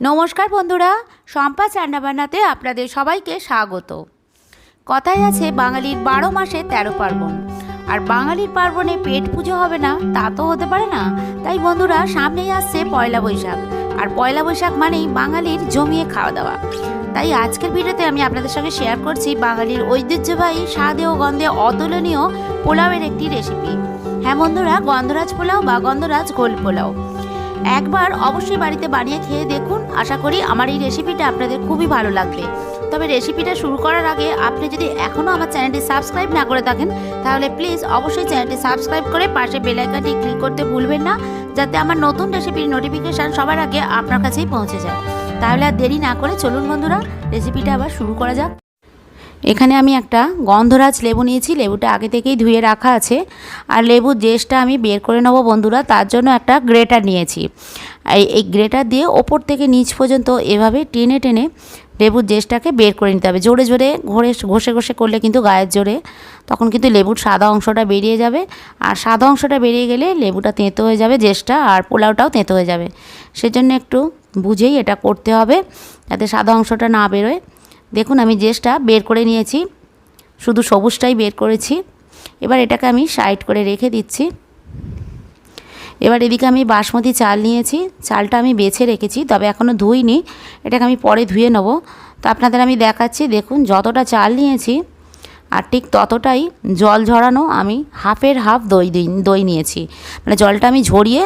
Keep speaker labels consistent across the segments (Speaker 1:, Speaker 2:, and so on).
Speaker 1: নমস্কার বন্ধুরা সম্পা রান্নাবান্নাতে আপনাদের সবাইকে স্বাগত। কথায় আছে বাঙালির বারো মাসে তেরো পার্বণ। আর বাঙালির পার্বণে পেট পুজো হবে না, তা তো হতে পারে না। তাই বন্ধুরা, সামনেই আসছে পয়লা বৈশাখ। আর পয়লা বৈশাখ মানেই বাঙালির জমিয়ে খাওয়া দাওয়া। তাই আজকের ভিডিওতে আমি আপনাদের সঙ্গে শেয়ার করছি বাঙালির ঐতিহ্যবাহী স্বাদে ও গন্ধে অতুলনীয় পোলাওয়ের একটি রেসিপি হ্যাঁ বন্ধুরা, গন্ধরাজ পোলাও বা গন্ধরাজ গোল পোলাও। একবার অবশ্যই বাড়িতে বানিয়ে খেয়ে দেখুন। আশা করি আমার এই রেসিপিটা আপনাদের খুবই ভালো লাগবে। তবে রেসিপিটা শুরু করার আগে আপনি যদি এখনও আমার চ্যানেলটি সাবস্ক্রাইব না করে থাকেন, তাহলে প্লিজ অবশ্যই চ্যানেলটি সাবস্ক্রাইব করে পাশে বেল আইকনটি ক্লিক করতে ভুলবেন না, যাতে আমার নতুন রেসিপির নোটিফিকেশান সবার আগে আপনার কাছেই পৌঁছে যায়। তাহলে আর দেরি না করে চলুন বন্ধুরা, রেসিপিটা আবার শুরু করা যাক। এখানে আমি একটা গন্ধরাজ লেবু নিয়েছি, লেবুটা আগে থেকেই ধুয়ে রাখা আছে। আর লেবুর জেসটা আমি বের করে নেব বন্ধুরা, তার জন্য একটা গ্রেটার নিয়েছি। এই গ্রেটার দিয়ে ওপর থেকে নিচ পর্যন্ত এভাবে টেনে টেনে লেবুর জেসটাকে বের করে নিতে হবে। জোরে জোরে ঘরে, ঘষে ঘষে করলে কিন্তু গায়ের জোরে, তখন কিন্তু লেবুর সাদা অংশটা বেরিয়ে যাবে। আর সাদা অংশটা বেরিয়ে গেলে লেবুটা তেঁতো হয়ে যাবে জেসটা, আর পোলাওটাও তেঁতো হয়ে যাবে। সেজন্য একটু বুঝেই এটা করতে হবে, যাতে সাদা অংশটা না বেরোয়। দেখুন, আমি জেসটা বের করে নিয়েছি। শুধু সবুজটাই বের করেছি। এবার এটাকে আমি সাইড করে রেখে দিচ্ছি। এবার এদিকে আমি বাসমতি চাল নিয়েছি। চালটা আমি বেছে রেখেছি, তবে এখনও ধুইনি। এটাকে আমি পরে ধুয়ে নেব। তো আপনাদের আমি দেখাচ্ছি, দেখুন, যতটা চাল নিয়েছি, আর ঠিক ততটাই জল ঝরানো আমি হাফের হাফ দই দিই দই নিয়েছি। মানে জলটা আমি ঝরিয়ে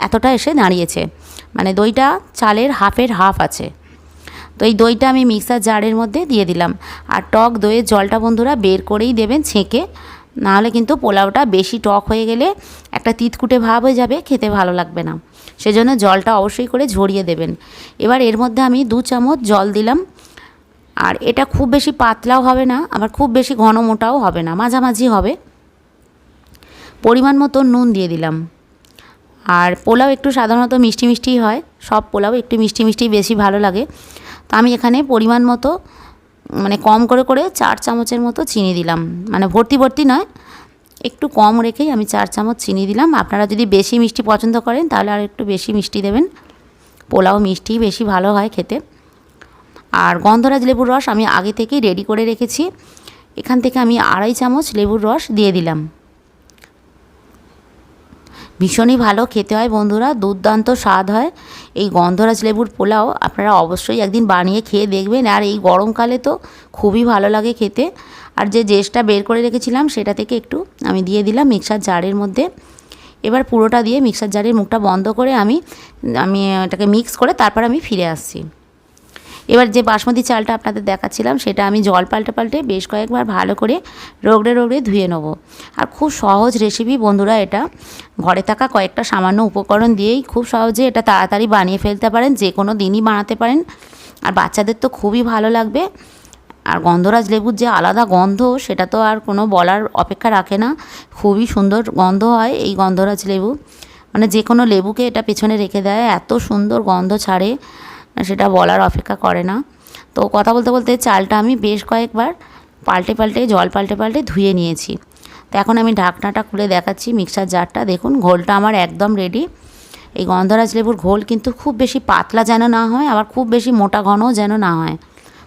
Speaker 1: এতটা এসে দাঁড়িয়েছে। মানে দইটা চালের হাফের হাফ আছে। তো এই দইটা আমি মিক্সার জারের মধ্যে দিয়ে দিলাম। আর টক দইয়ের জলটা বন্ধুরা বের করেই দেবেন ছেঁকে। নাহলে কিন্তু পোলাওটা বেশি টক হয়ে গেলে একটা তিতকুটে ভাব হয়ে যাবে, খেতে ভালো লাগবে না। সেজন্য জলটা অবশ্যই করে ঝরিয়ে দেবেন। এবার এর মধ্যে আমি দু চামচ জল দিলাম। আর এটা খুব বেশি পাতলাও হবে না, আবার খুব বেশি ঘন মোটাও হবে না, মাঝামাঝি হবে। পরিমাণ মতো নুন দিয়ে দিলাম। আর পোলাও একটু সাধারণত মিষ্টি মিষ্টিই হয়, সব পোলাও একটু মিষ্টি মিষ্টি বেশি ভালো লাগে। তো আমি এখানে পরিমাণ মতো মানে কম করে করে চার চামচের মতো চিনি দিলাম। মানে ভর্তি ভর্তি নয়, একটু কম রেখেই আমি চার চামচ চিনি দিলাম। আপনারা যদি বেশি মিষ্টি পছন্দ করেন, তাহলে আর একটু বেশি মিষ্টি দেবেন। পোলাও মিষ্টি বেশি ভালো হয় খেতে। আর গন্ধরাজ লেবুর রস আমি আগে থেকেই রেডি করে রেখেছি। এখান থেকে আমি আড়াই চামচ লেবুর রস দিয়ে দিলাম। ভীষণই ভালো, খেতে হয় বন্ধুরা, দুর্দান্ত স্বাদ হয়। এই গন্ধরাজ লেবুর পোলাও আপনারা অবশ্যই একদিন বানিয়ে খেয়ে দেখবেন। আর এই গরমকালে তো খুবই ভালো লাগে খেতে। আর যে জেসটা বের করে রেখেছিলাম, সেটা থেকে একটু আমি দিয়ে দিলাম মিক্সার জারের মধ্যে। এবার পুরোটা দিয়ে মিক্সার জারের মুখটা বন্ধ করে আমি আমি এটাকে মিক্স করে তারপর আমি ফিরে আসছি। এবার যে বাসমতি চালটা আপনাদের দেখাচ্ছিলাম, সেটা আমি জল পাল্টে পাল্টে বেশ কয়েকবার ভালো করে রগড়ে রোগড়ে ধুয়ে নেব। আর খুব সহজ রেসিপি বন্ধুরা এটা। ঘরে থাকা কয়েকটা সামান্য উপকরণ দিয়েই খুব সহজে এটা তাড়াতাড়ি বানিয়ে ফেলতে পারেন, যে কোনো দিনই বানাতে পারেন। আর বাচ্চাদের তো খুবই ভালো লাগবে। আর গন্ধরাজ লেবুর যে আলাদা গন্ধ, সেটা তো আর কোনো বলার অপেক্ষা রাখে না। খুবই সুন্দর গন্ধ হয় এই গন্ধরাজ লেবু। মানে যে কোনো লেবুকে এটা পেছনে রেখে দেয়, এত সুন্দর গন্ধ ছাড়ে। সেটা বলার অপেক্ষা করে না। তো কথা বলতে বলতে চালটা আমি বেশ কয়েকবার পাল্টে পাল্টে, জল পাল্টে পাল্টে ধুয়ে নিয়েছি। তো এখন আমি ঢাকনাটা খুলে দেখাচ্ছি মিক্সার জারটা। দেখুন, ঘোলটা আমার একদম রেডি এই গন্ধরাজ লেবুর ঘোল কিন্তু খুব বেশি পাতলা যেন না হয়, আবার খুব বেশি মোটা ঘনও যেন না হয়।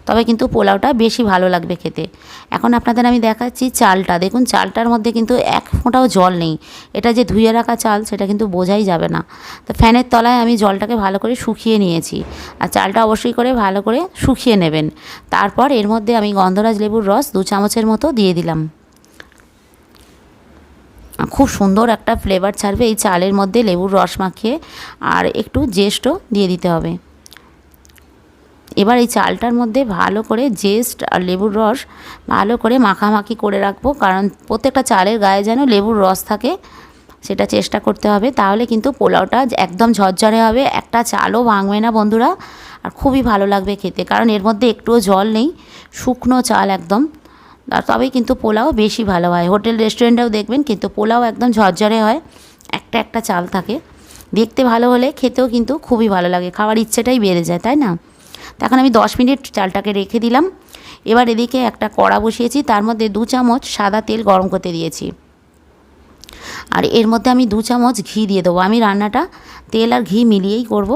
Speaker 1: তবে কিন্তু পোলাওটা বেশি ভালো লাগবে খেতে। এখন আপনাদের আমি দেখাচ্ছি চালটা। দেখুন, চালটার মধ্যে কিন্তু এক ফোঁটাও জল নেই। এটা যে ধুয়ে রাখা চাল, সেটা কিন্তু বোঝাই যাবে না। তো ফ্যানের তলায় আমি জলটাকে ভালো করে শুকিয়ে নিয়েছি। আর চালটা অবশ্যই করে ভালো করে শুকিয়ে নেবেন। তারপর এর মধ্যে আমি গন্ধরাজ লেবুর রস দু চামচের মতো দিয়ে দিলাম। খুব সুন্দর একটা ফ্লেভার ছাড়বে এই চালের মধ্যে লেবুর রস মাখিয়ে। আর একটু জেস্টও দিয়ে দিতে হবে। এবার এই চালটার মধ্যে ভালো করে জেস্ট আর লেবুর রস ভালো করে মাখামাখি করে রাখব, কারণ প্রত্যেকটা চালের গায়ে যেন লেবুর রস থাকে সেটা চেষ্টা করতে হবে। তাহলে কিন্তু পোলাওটা একদম ঝরঝরে হবে, একটা চালও ভাঙবে না বন্ধুরা, আর খুবই ভালো লাগবে খেতে, কারণ এর মধ্যে একটুও জল নেই, শুকনো চাল একদম। আর তবেই কিন্তু পোলাও বেশি ভালো হয়। হোটেল রেস্টুরেন্টেও দেখবেন কিন্তু পোলাও একদম ঝরঝরে হয়, একটা একটা চাল থাকে। দেখতে ভালো হলে খেতেও কিন্তু খুবই ভালো লাগে, খাওয়ার ইচ্ছেটাই বেড়ে যায়, তাই না? তখন আমি দশ মিনিট চালটাকে রেখে দিলাম। এবার এদিকে একটা কড়া বসিয়েছি, তার মধ্যে দু চামচ সাদা তেল গরম করতে দিয়েছি। আর এর মধ্যে আমি দু চামচ ঘি দিয়ে দেবো। আমি রান্নাটা তেল আর ঘি মিলিয়েই করব,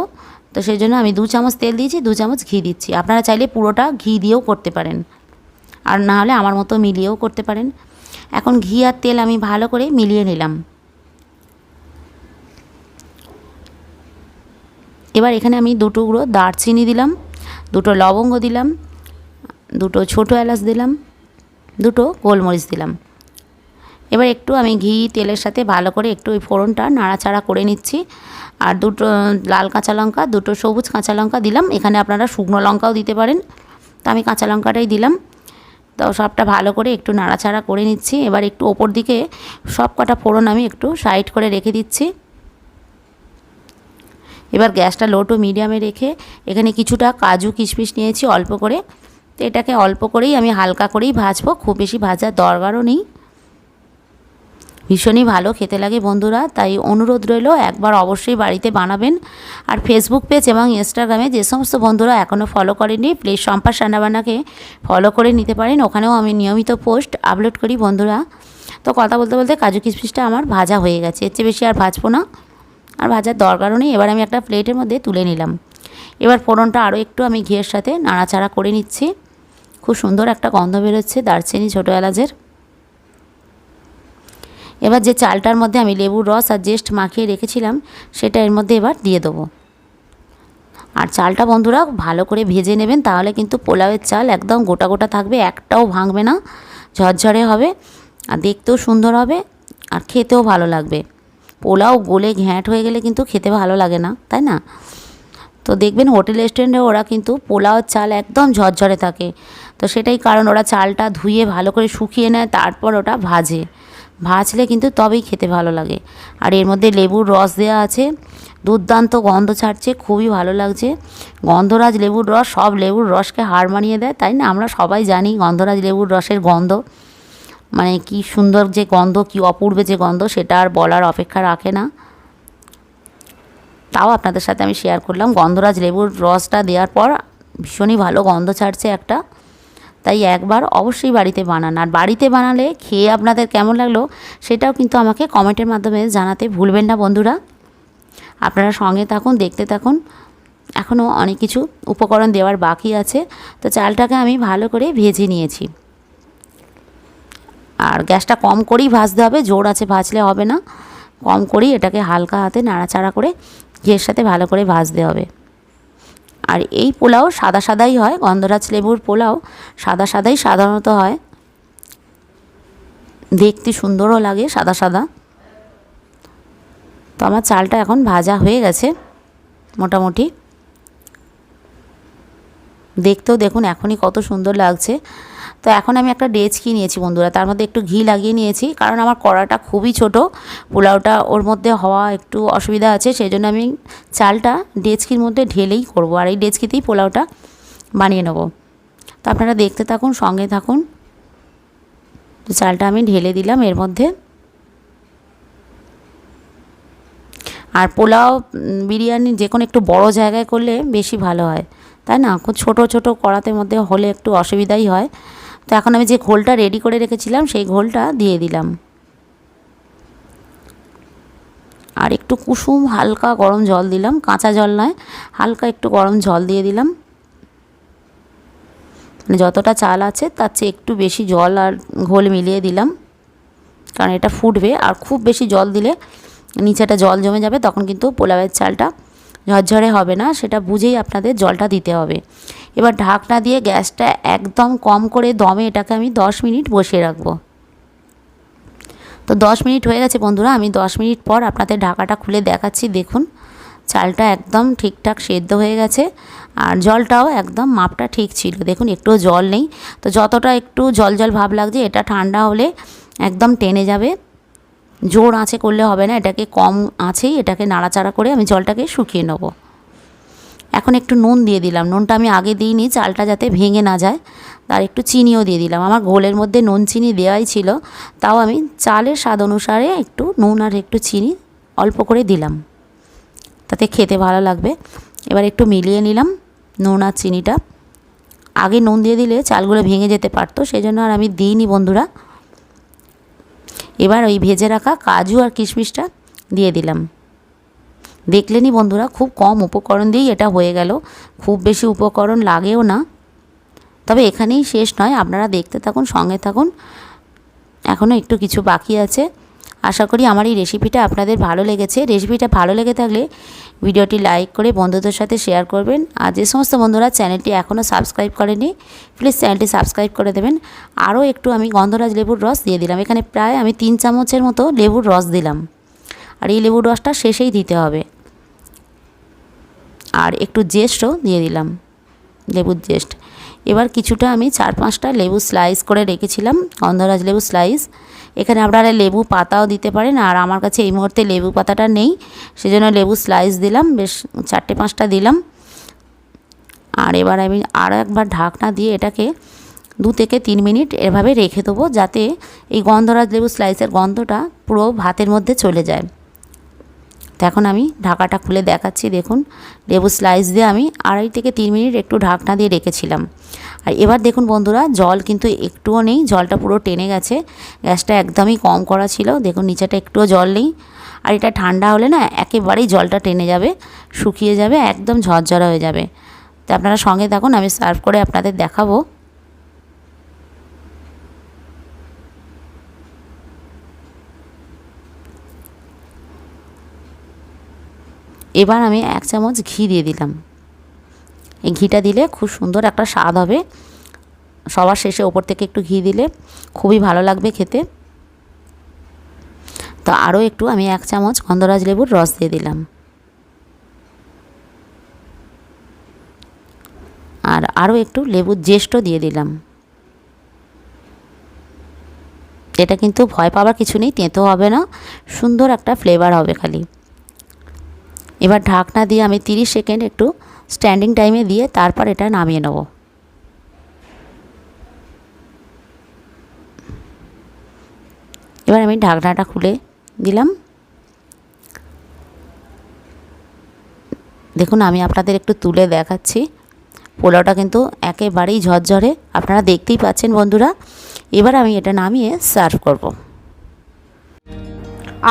Speaker 1: তো সেই জন্য আমি দু চামচ তেল দিয়েছি, দু চামচ ঘি দিচ্ছি। আপনারা চাইলে পুরোটা ঘি দিয়েও করতে পারেন। আর না হলে আমার মতো মিলিয়েও করতে পারেন। এখন ঘি আর তেল আমি ভালো করে মিলিয়ে নিলাম। এবার এখানে আমি দু টুকরো দারচিনি দিলাম। দুটো লবঙ্গ দিলাম, দুটো ছোটো এলাচ দিলাম, দুটো গোলমরিচ দিলাম। এবার একটু আমি ঘি তেলের সাথে ভালো করে একটু ওই ফোড়নটা নাড়াচাড়া করে নিচ্ছি। আর দুটো লাল কাঁচা লঙ্কা, দুটো সবুজ কাঁচা লঙ্কা দিলাম। এখানে আপনারা শুকনো লঙ্কাও দিতে পারেন। তো আমি কাঁচা লঙ্কাটাই দিলাম। তো সবটা ভালো করে একটু নাড়াচাড়া করে নিচ্ছি। এবার একটু ওপর দিকে সব কটা ফোড়ন আমি একটু সাইড করে রেখে দিচ্ছি। এবার গ্যাসটা লো টু মিডিয়ামে রেখে এখানে কিছুটা কাজু কিশমিশ নিয়েছি অল্প করে। তো এটাকে অল্প করেই আমি হালকা করেই ভাজবো, খুব বেশি ভাজার দরকারও নেই। ভীষণই ভালো খেতে লাগে বন্ধুরা, তাই অনুরোধ রইল একবার অবশ্যই বাড়িতে বানাবেন। আর ফেসবুক পেজ এবং ইনস্টাগ্রামে যে সমস্ত বন্ধুরা এখনও ফলো করেনি প্লিজ সম্পাস রান্নাবান্নাকে ফলো করে নিতে পারেন। ওখানেও আমি নিয়মিত পোস্ট আপলোড করি বন্ধুরা। তো কথা বলতে বলতে কাজু কিশমিশটা আমার ভাজা হয়ে গেছে, এর চেয়ে বেশি আর ভাজবো না। আর ভাজার দরকারও নেই। এবার আমি একটা প্লেটের মধ্যে তুলে নিলাম। এবার ফোড়নটা আরও একটু আমি ঘিয়ের সাথে নাড়াচাড়া করে নিচ্ছি। খুব সুন্দর একটা গন্ধ বেরোচ্ছে দারচিনি ছোটো এলাচের। এবার যে চালটার মধ্যে আমি লেবুর রস আর জেস্ট মাখিয়ে রেখেছিলাম, সেটা এর মধ্যে এবার দিয়ে দেবো। আর চালটা বন্ধুরা ভালো করে ভেজে নেবেন, তাহলে কিন্তু পোলাওয়ের চাল একদম গোটা গোটা থাকবে, একটাও ভাঙবে না, ঝরঝরে হবে, আর দেখতেও সুন্দর হবে, আর খেতেও ভালো লাগবে। পোলাও গলে ঘ্যাঁট হয়ে গেলে কিন্তু খেতে ভালো লাগে না, তাই না? তো দেখবেন হোটেল রেস্টুরেন্টে ওরা কিন্তু পোলাওর চাল একদম ঝরঝরে থাকে। তো সেটাই কারণ ওরা চালটা ধুয়ে ভালো করে শুকিয়ে নেয়, তারপর ওটা ভাজে। ভাজলে কিন্তু তবেই খেতে ভালো লাগে। আর এর মধ্যে লেবুর রস দেওয়া আছে। দুর্দান্ত গন্ধ ছাড়ছে, খুবই ভালো লাগছে। গন্ধরাজ লেবুর রস, সব লেবুর রসকে হার মানিয়ে দেয়, তাই না? আমরা সবাই জানি গন্ধরাজ লেবুর রসের গন্ধ। মানে কি সুন্দর যে গন্ধ, কি অপূর্বে যে গন্ধ, সেটা আর বলার অপেক্ষা রাখে না। তাও আপনাদের সাথে আমি শেয়ার করলাম। গন্ধরাজ লেবুর রসটা দেওয়ার পর ভীষণই ভালো গন্ধ ছাড়ছে একটা। তাই একবার অবশ্যই বাড়িতে বানান। আর বাড়িতে বানালে খেয়ে আপনাদের কেমন লাগল, সেটাও কিন্তু আমাকে কমেন্টের মাধ্যমে জানাতে ভুলবেন না বন্ধুরা। আপনারা সঙ্গে থাকুন, দেখতে থাকুন। এখনও অনেক কিছু উপকরণ দেওয়ার বাকি আছে। তো চালটাকে আমি ভালো করে ভেজে নিয়েছি। আর গ্যাসটা কম করেই ভাজতে হবে, জোর আছে ভাজলে হবে না। কম করেই এটাকে হালকা হাতে নাড়াচাড়া করে ঘিয়ের সাথে ভালো করে ভাজতে হবে। আর এই পোলাও সাদা সাদাই হয়, গন্ধরাজ লেবুর পোলাও সাদা সাদাই সাধারণত হয়। দেখতে সুন্দরও লাগে সাদা সাদা। তো আমার চালটা এখন ভাজা হয়ে গেছে, মোটামুটি। দেখতেও দেখুন এখনই কত সুন্দর লাগছে। তো এখন আমি একটা ডেচকি নিয়েছি বন্ধুরা, তার মধ্যে একটু ঘি লাগিয়ে নিয়েছি, কারণ আমার কড়াটা খুবই ছোট, পোলাওটা ওর মধ্যে হওয়া একটু অসুবিধা আছে সেই জন্য আমি চালটা ডেচকির মধ্যে ঢেলেই করব, আর এই ডেচকিতেই পোলাওটা বানিয়ে নেব। তো আপনারা দেখতে থাকুন, সঙ্গে থাকুন। তো চালটা আমি ঢেলে দিলাম এর মধ্যে। আর পোলাও বিরিয়ানি যে কোনো একটু বড় জায়গায় করলে বেশি ভালো হয়, তাই না? খুব ছোটো ছোটো কড়াতে মধ্যে হলে একটু অসুবিধাই হয়। তো এখন আমি যে ঘোলটা রেডি করে রেখেছিলাম, সেই ঘোলটা দিয়ে দিলাম। আর একটু কুসুম, হালকা গরম জল দিলাম, কাঁচা জল নয়, হালকা একটু গরম জল দিয়ে দিলাম। মানে যতটা চাল আছে, তার চেয়ে একটু বেশি জল আর ঘোল মিলিয়ে দিলাম, কারণ এটা ফুটবে। আর খুব বেশি জল দিলে নিচেটা জল জমে যাবে, তখন কিন্তু পোলাওয়ের চালটা ঝরঝরে হবে না, সেটা বুঝেই আপনাদের জলটা দিতে হবে। এবার ঢাকনা দিয়ে গ্যাসটা একদম কম করে দমে এটাকে আমি দশ মিনিট বসিয়ে রাখব। তো দশ মিনিট হয়ে গেছে বন্ধুরা, আমি দশ মিনিট পর আপনাদের ঢাকাটা খুলে দেখাচ্ছি, দেখুন। চালটা একদম ঠিকঠাক সেদ্ধ হয়ে গেছে, আর জলটাও একদম মাপটা ঠিক ছিল। দেখুন, একটুও জল নেই। তো যতটা একটু জল জল ভাব লাগছে, এটা ঠান্ডা হলে একদম টেনে যাবে। জোর আঁচে করলে হবে না, এটাকে কম আঁচেই এটাকে নাড়াচাড়া করে আমি জলটাকে শুকিয়ে নেব। এখন একটু নুন দিয়ে দিলাম, নুনটা আমি আগে দিইনি, চালটা যাতে ভেঙে না যায়, আর একটু চিনিও দিয়ে দিলাম। আমার গোলের মধ্যে নুন চিনি দেওয়াই ছিল, তাও আমি চালের স্বাদ অনুসারে একটু নুন আর একটু চিনি অল্প করে দিলাম। তাতে খেতে ভালো লাগবে। এবার একটু মিলিয়ে নিলাম নুন আর চিনিটা। আগে নুন দিয়ে দিলে চালগুলো ভেঙে যেতে পারতো সেই জন্য আর আমি দিইনি বন্ধুরা। এবার ওই ভেজে রাখা কাজু আর কিশমিশটা দিয়ে দিলাম। দেখলেনি বন্ধুরা, খুব কম উপকরণ দিয়েই এটা হয়ে গেল। খুব বেশি উপকরণ লাগেও না। তবে এখানেই শেষ নয়, আপনারা দেখতে থাকুন, সঙ্গে থাকুন। এখনও একটু কিছু বাকি আছে। আশা করি আমার এই রেসিপিটা আপনাদের ভালো লেগেছে। রেসিপিটা ভালো লেগে থাকলে ভিডিওটি লাইক করে বন্ধুদের সাথে শেয়ার করবেন। আর যে সমস্ত বন্ধুরা চ্যানেলটি এখনও সাবস্ক্রাইব করেনি প্লিজ চ্যানেলটি সাবস্ক্রাইব করে দেবেন। আরও একটু আমি গন্ধরাজ লেবুর রস দিয়ে দিলাম। এখানে প্রায় আমি তিন চামচের মতো লেবুর রস দিলাম। আর এই লেবুর রসটা শেষেই দিতে হবে। আর একটু জেস্টও দিয়ে দিলাম, লেবুর জেস্ট এবার কিছুটা আমি চার পাঁচটা লেবু স্লাইস করে রেখেছিলাম, গন্ধরাজ লেবু স্লাইস এখানে আপনারা লেবু পাতাও দিতে পারেন, আর আমার কাছে এই মুহূর্তে লেবু পাতাটা নেই, সেজন্য লেবু স্লাইস দিলাম, বেশ চারটে পাঁচটা দিলাম। আর এবার আমি আরও একবার ঢাকনা দিয়ে এটাকে দু থেকে তিন মিনিট এভাবে রেখে দেবো, যাতে এই গন্ধরাজ লেবু স্লাইসের গন্ধটা পুরো ভাতের মধ্যে চলে যায়। তো এখন আমি ঢাকাটা খুলে দেখাচ্ছি, দেখুন। লেবু স্লাইস দিয়ে আমি আড়াই থেকে তিন মিনিট একটু ঢাকনা দিয়ে রেখেছিলাম। আর এবার দেখুন বন্ধুরা, জল কিন্তু একটুও নেই, জলটা পুরো টেনে গেছে। গ্যাসটা একদমই কম করা ছিল, দেখুন নিচেটা একটুও জল নেই। আর এটা ঠান্ডা হলে না, একেবারেই জলটা টেনে যাবে, শুকিয়ে যাবে, একদম ঝরঝরা হয়ে যাবে। তো আপনারা সঙ্গে থাকুন, আমি সার্ভ করে আপনাদের দেখাবো। এবার আমি এক চামচ ঘি দিয়ে দিলাম। এই ঘিটা দিলে খুব সুন্দর একটা স্বাদ হবে। সবার শেষে ওপর থেকে একটু ঘি দিলে খুবই ভালো লাগবে খেতে। তো আরও একটু আমি এক চামচ গন্ধরাজ লেবুর রস দিয়ে দিলাম। আর আরও একটু লেবুর জ্যেষ্ঠ দিয়ে দিলাম। এটা কিন্তু ভয় পাওয়ার কিছু নেই, তেঁতো হবে না, সুন্দর একটা ফ্লেভার হবে খালি। এবার ঢাকনা দিয়ে আমি 30 সেকেন্ড একটু স্ট্যান্ডিং টাইমে দিয়ে তারপর এটা নামিয়ে নেব। এবার আমি ঢাকনাটা খুলে দিলাম। দেখুন, আমি আপনাদের একটু তুলে দেখাচ্ছি। পোলাওটা কিন্তু একেবারেই ঝরঝরে, আপনারা দেখতেই পাচ্ছেন বন্ধুরা। এবার আমি এটা নামিয়ে সার্ভ করব।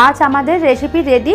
Speaker 2: আজ আমাদের রেসিপি রেডি